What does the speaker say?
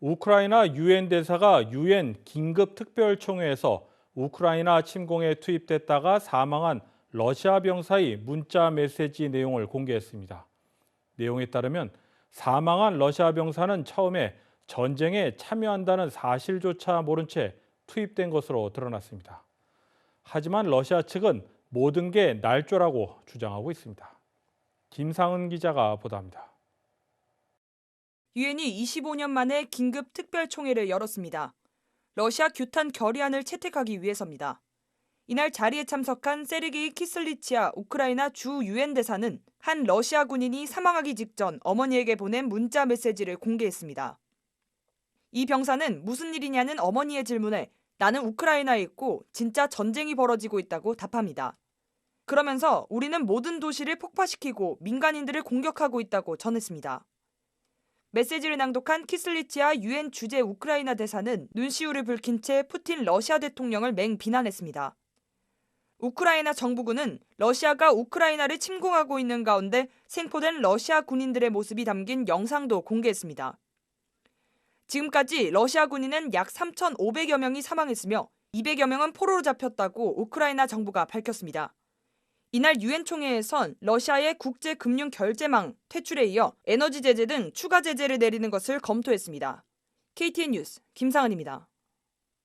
우크라이나 유엔 대사가 유엔 긴급 특별총회에서 우크라이나 침공에 투입됐다가 사망한 러시아 병사의 문자 메시지 내용을 공개했습니다. 내용에 따르면 사망한 러시아 병사는 처음에 전쟁에 참여한다는 사실조차 모른 채 투입된 것으로 드러났습니다. 하지만 러시아 측은 모든 게 날조라고 주장하고 있습니다. 김상은 기자가 보도합니다. 유엔이 25년 만에 긴급 특별총회를 열었습니다. 러시아 규탄 결의안을 채택하기 위해서입니다. 이날 자리에 참석한 세르게이 키슬리치아 우크라이나 주 유엔 대사는 한 러시아 군인이 사망하기 직전 어머니에게 보낸 문자 메시지를 공개했습니다. 이 병사는 무슨 일이냐는 어머니의 질문에 나는 우크라이나에 있고 진짜 전쟁이 벌어지고 있다고 답합니다. 그러면서 우리는 모든 도시를 폭파시키고 민간인들을 공격하고 있다고 전했습니다. 메시지를 낭독한 키슬리치아 유엔 주재 우크라이나 대사는 눈시울을 붉힌 채 푸틴 러시아 대통령을 맹 비난했습니다. 우크라이나 정부군은 러시아가 우크라이나를 침공하고 있는 가운데 생포된 러시아 군인들의 모습이 담긴 영상도 공개했습니다. 지금까지 러시아 군인은 약 3,500여 명이 사망했으며 200여 명은 포로로 잡혔다고 우크라이나 정부가 밝혔습니다. 이날 유엔 총회에선 러시아의 국제 금융 결제망 퇴출에 이어 에너지 제재 등 추가 제재를 내리는 것을 검토했습니다. KTN 뉴스 김상은입니다.